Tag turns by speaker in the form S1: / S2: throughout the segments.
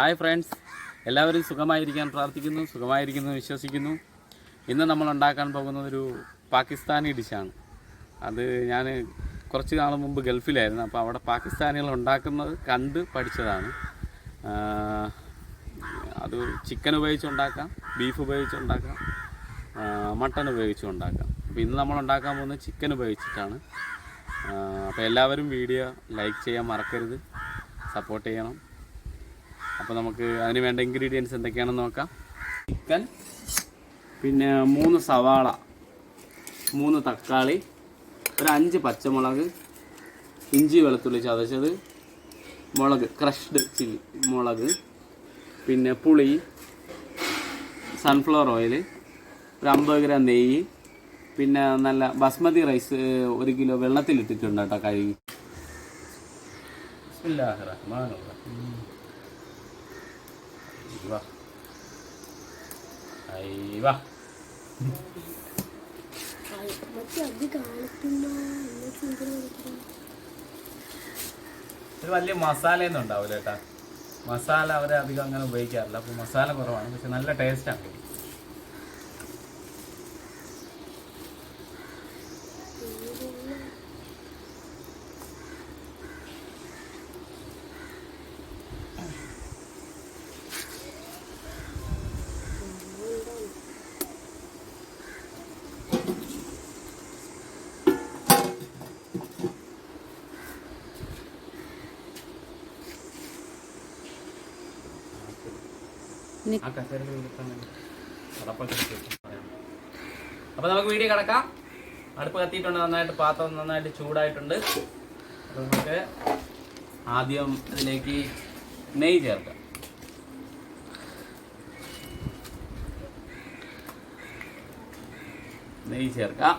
S1: Hi friends. എല്ലാവരും സുഖമായിരിക്കാൻ പ്രാർത്ഥിക്കുന്നു സുഖമായിരിക്കുന്നു വിശ്വസിക്കുന്നു. ഇന്ന് നമ്മൾ ഉണ്ടാക്കാൻ പോകുന്നത് ഒരു പാകിസ്ഥാനി ഡിഷാണ് അത് ഞാൻ കുറച്ച് നാൾ മുമ്പ് ഗൾഫിലായിരുന്നു. അപ്പോൾ അവിടെ പാകിസ്ഥാനികൾ ഉണ്ടാക്കുന്നത് കണ്ട് പഠിച്ചതാണ്. അത് ചിക്കൻ ഉപയോഗിച്ച് ഉണ്ടാക്കാം ബീഫ് ഉപയോഗിച്ച് ഉണ്ടാക്കാം മട്ടൺ ഉപയോഗിച്ചും ഉണ്ടാക്കാം. അപ്പോൾ ഇന്ന് നമ്മൾ ഉണ്ടാക്കാൻ പോകുന്നത് ചിക്കൻ ഉപയോഗിച്ചിട്ടാണ്. അപ്പോൾ എല്ലാവരും വീഡിയോ ലൈക്ക് ചെയ്യാൻ മറക്കരുത്. സപ്പോർട്ട് ചെയ്യണം. അപ്പോൾ നമുക്ക് അതിന് വേണ്ട ഇൻഗ്രീഡിയൻസ് എന്തൊക്കെയാണെന്ന് നോക്കാം ചിക്കൻ പിന്നെ മൂന്ന് സവാള മൂന്ന് തക്കാളി ഒരു അഞ്ച് പച്ചമുളക് ഇഞ്ചി വെളുത്തുള്ളി ചതച്ചത് മുളക് ക്രഷ്ഡ് ചില്ലി മുളക് പിന്നെ പുളി സൺഫ്ലവർ ഓയിൽ ഒരു അമ്പത് ഗ്രാം നെയ്യ് പിന്നെ നല്ല ബസ്മതി റൈസ് ഒരു കിലോ വെള്ളത്തിലിട്ടിട്ടുണ്ട് കേട്ടോ കഴുകി ബിസ്മില്ലാഹിർ റഹീം. അയ്യോ. അയ്യോ. ഇത് വലിയ മസാലയൊന്നും ഉണ്ടാവില്ല കേട്ടാ മസാല അവർ അധികം അങ്ങനെ ഉപയോഗിക്കാറില്ല അപ്പോൾ മസാല കുറവാണ് പക്ഷെ നല്ല ടേസ്റ്റാണ് ആ അപ്പോൾ നമുക്ക് വീഡിയോ കിടക്കാം. അടുപ്പ് കത്തിയിട്ടുണ്ട് നന്നായിട്ട് പാത്രം നന്നായിട്ട് ചൂടായിട്ടുണ്ട്. അപ്പൊ നമുക്ക് ആദ്യം ഇതിലേക്ക് നെയ്യ് ചേർക്കാം. നെയ്യ് ചേർക്കാം.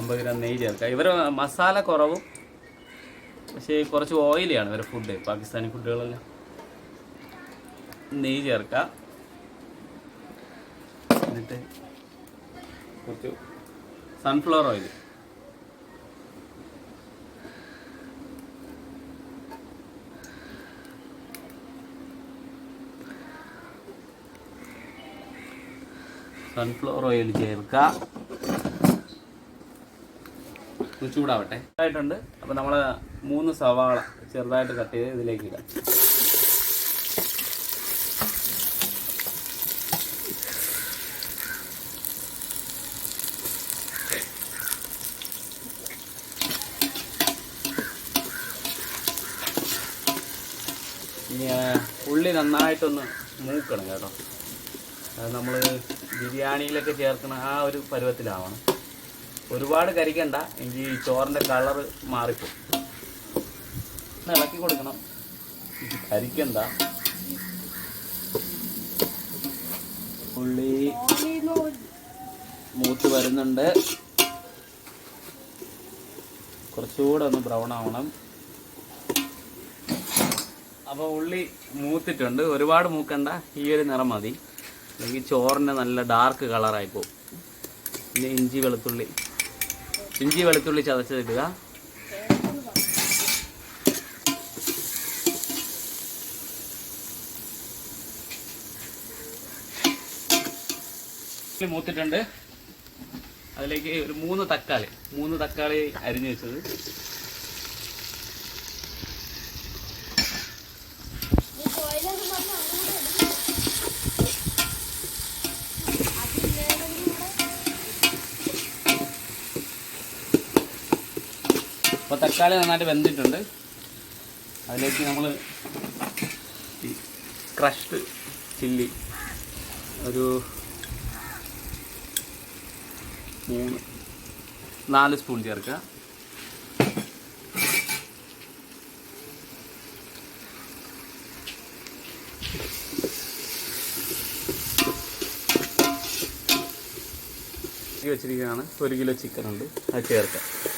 S1: അമ്പത് ഗ്രാം നെയ്യ് ചേർക്കാം. ഇവർ മസാല കുറവും പക്ഷേ കുറച്ച് ഓയിലിയാണ് ഇവരുടെ ഫുഡ് പാകിസ്ഥാനി ഫുഡുകളെല്ലാം നെയ്യ് ചേർക്കാം. എന്നിട്ട് കുറച്ച് സൺഫ്ലവർ ഓയിൽ സൺഫ്ലവർ ഓയിൽ ചേർക്കുക ചൂടാവട്ടെ. ആയിട്ടുണ്ട് അപ്പോൾ നമ്മൾ മൂന്ന് സവാള ചെറുതായിട്ട് കട്ട് ചെയ്ത് ഇതിലേക്ക് ഇടാം ഇനി ആ, ഉള്ളി നന്നായിട്ടൊന്ന് മൂക്കണം കേട്ടോ. നമ്മൾ ബിരിയാണിയിലൊക്കെ ചേർക്കുന്ന ആ ഒരു പരുവത്തിലാവണം. ഒരുപാട് കരിക്കണ്ട എങ്കിൽ ഈ ചോറിന്റെ കളറ് മാറിപ്പോകും ഇളക്കി കൊടുക്കണം. കരിക്കണ്ട. ഉള്ളി മൂത്ത് വരുന്നുണ്ട്. കുറച്ചുകൂടെ ഒന്ന് ബ്രൗൺ ആവണം. അപ്പോൾ ഉള്ളി മൂത്തിട്ടുണ്ട്. ഒരുപാട് മൂക്കണ്ട. ഈ ഒരു നിറം മതി. അല്ലെങ്കിൽ ചോറിന് നല്ല ഡാർക്ക് കളറായി പോകും പിന്നെ ഇഞ്ചി വെളുത്തുള്ളി. ഇഞ്ചി വെളുത്തുള്ളി ചതച്ചതിടുക. മൂത്തിട്ടുണ്ട്. അതിലേക്ക് ഒരു മൂന്ന് തക്കാളി. മൂന്ന് തക്കാളി അരിഞ്ഞു വെച്ചത്. തക്കാളി നന്നായിട്ട് വെന്തിട്ടുണ്ട്. അതിലേക്ക് നമ്മൾ ക്രഷ്ഡ് ചില്ലി ഒരു മൂന്ന് നാല് സ്പൂൺ ചേർക്കുക. വെച്ചിരിക്കുകയാണ്. ഒരു കിലോ ചിക്കൻ ഉണ്ട്. അത് ചേർക്കാം.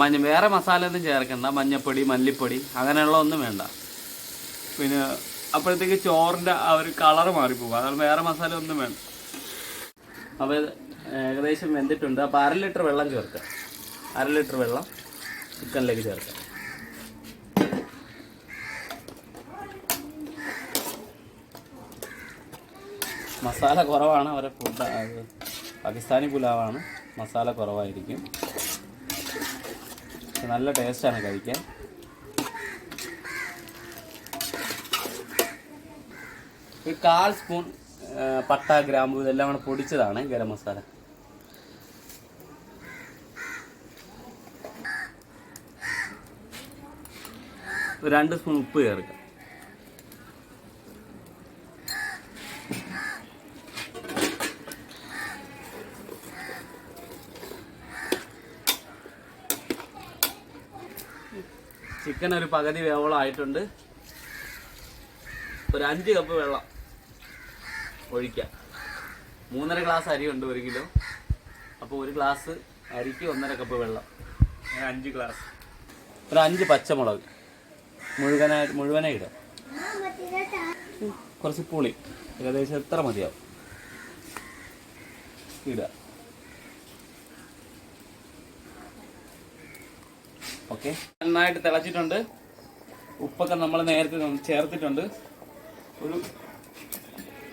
S1: മഞ്ഞ വേറെ മസാല ഒന്നും ചേർക്കണ്ട. മഞ്ഞപ്പൊടി മല്ലിപ്പൊടി അങ്ങനെയുള്ള ഒന്നും വേണ്ട. പിന്നെ അപ്പോഴത്തേക്ക് ചോറിന്റെ ആ ഒരു കളറ് മാറിപ്പോകും. അതാണ് വേറെ മസാല ഒന്നും വേണ്ട. അപ്പോൾ ഏകദേശം വെന്തിട്ടുണ്ട്. അപ്പോൾ അര ലിറ്റർ വെള്ളം ചേർക്കുക. അര ലിറ്റർ വെള്ളം ചിക്കനിലേക്ക് ചേർക്കുക. മസാല കുറവാണ്. അവരെ ഫുഡ് പാകിസ്ഥാനി പുലാവാണ്. മസാല കുറവായിരിക്കും. നല്ല ടേസ്റ്റാണ് കഴിക്കാൻ. ഒരു കാൽ സ്പൂൺ പട്ട ഗ്രാമ്പു ഇതെല്ലാം കൂടെ പൊടിച്ചതാണ് ഗരം മസാല. രണ്ട് സ്പൂൺ ഉപ്പ് ചേർക്കുക ചിക്കൻ ഒരു പകുതി വേവോളം ആയിട്ടുണ്ട് ഒരു അഞ്ച് കപ്പ് വെള്ളം ഒഴിക്കാം. മൂന്നര ഗ്ലാസ് അരി ഉണ്ട് ഒരു കിലോ. അപ്പോൾ ഒരു ഗ്ലാസ് അരിക്ക് ഒന്നര കപ്പ് വെള്ളം. അഞ്ച് ഗ്ലാസ് ഒരു അഞ്ച് പച്ചമുളക്. മുഴുവനായിട്ട് മുഴുവനായി ഇടാം കുറച്ച് പുളി. ഏകദേശം എത്ര മതിയാവും? ഇടുക. ഓക്കെ. നന്നായിട്ട് തിളച്ചിട്ടുണ്ട്. ഉപ്പൊക്കെ നമ്മൾ നേരത്തെ ചേർത്തിട്ടുണ്ട്. ഒരു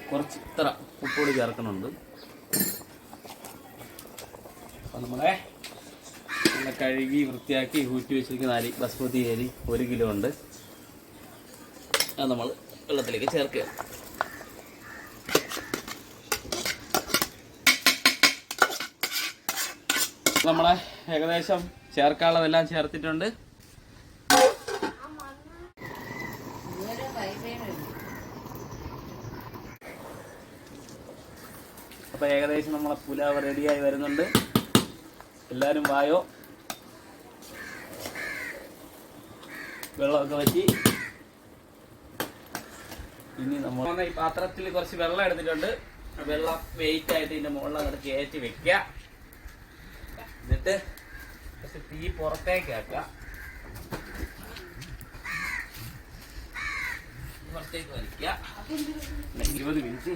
S1: കുറച്ച് ഇത്ര ഉപ്പോട് ചേർക്കുന്നുണ്ട്. അപ്പം നല്ല കഴുകി വൃത്തിയാക്കി ഊറ്റി വെച്ചിരിക്കുന്ന അരി ബസ്മതി അരി ഒരു കിലോ ഉണ്ട്. അത് നമ്മൾ വെള്ളത്തിലേക്ക് ചേർക്കുക. നമ്മളെ ഏകദേശം ചേർക്കാനുള്ളതെല്ലാം ചേർത്തിട്ടുണ്ട്. അപ്പോൾ ഏകദേശം നമ്മളെ പുലാവ് റെഡിയായി വരുന്നുണ്ട്. എല്ലാവരും വായോ? വെള്ളമൊക്കെ വറ്റി. ഇനി നമ്മൾ ഈ പാത്രത്തിൽ കുറച്ച് വെള്ളം എടുത്തിട്ടുണ്ട്. വെള്ളം വെയിറ്റ് ആയിട്ട് ഇതിന്റെ മുകളിൽ അങ്ങോട്ട് കയറ്റി വെക്കുക. എന്നിട്ട് കുറച്ച് തീ പുറത്തേക്ക് ആക്കുക പുറത്തേക്ക് വലിക്കുക. ഇരുപത് മിനിറ്റ്.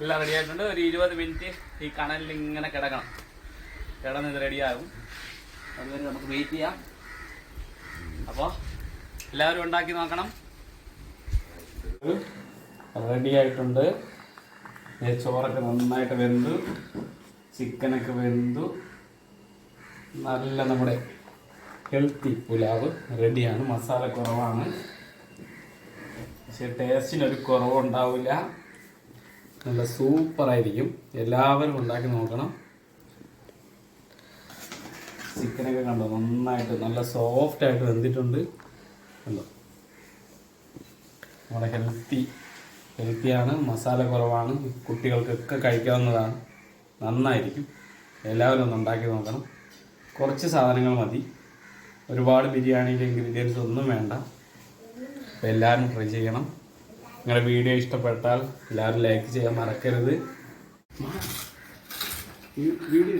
S1: എല്ലാം റെഡിയായിട്ടുണ്ട് ഒരു ഇരുപത് മിനിറ്റ് ഈ കണലിൽ ഇങ്ങനെ കിടക്കണം. കിടന്ന് ഇത് റെഡിയാകും അതുവരെ നമുക്ക് വെയിറ്റ് ചെയ്യാം. അപ്പോൾ എല്ലാവരും ഉണ്ടാക്കി നോക്കണം. റെഡി ആയിട്ടുണ്ട്. ചോറൊക്കെ നന്നായിട്ട് വെന്തു. ചിക്കനൊക്കെ വെന്തു. നല്ല നമ്മുടെ ഹെൽത്തി പുലാവ് റെഡിയാണ് മസാല കുറവാണ്. പക്ഷെ ടേസ്റ്റിനൊരു കുറവുണ്ടാവില്ല നല്ല സൂപ്പറായിരിക്കും എല്ലാവരും ഉണ്ടാക്കി നോക്കണം. ചിക്കനൊക്കെ കണ്ടോ? നന്നായിട്ട് നല്ല സോഫ്റ്റായിട്ട് വെന്തിട്ടുണ്ട്. കണ്ടോ? നമ്മുടെ ഹെൽത്തി ഹെൽത്തിയാണ് മസാല കുറവാണ് കുട്ടികൾക്കൊക്കെ കഴിക്കാവുന്നതാണ്. നന്നായിരിക്കും. എല്ലാവരും ഒന്ന് ഉണ്ടാക്കി നോക്കണം. കുറച്ച് സാധനങ്ങൾ മതി. ഒരുപാട് ബിരിയാണിയിലെ ഇൻഗ്രീഡിയൻസ് ഒന്നും വേണ്ട. അപ്പോൾ എല്ലാവരും ട്രൈ ചെയ്യണം. നിങ്ങളുടെ വീഡിയോ ഇഷ്ടപ്പെട്ടാൽ എല്ലാവരും ലൈക്ക് ചെയ്യാൻ മറക്കരുത്. വീഡിയോ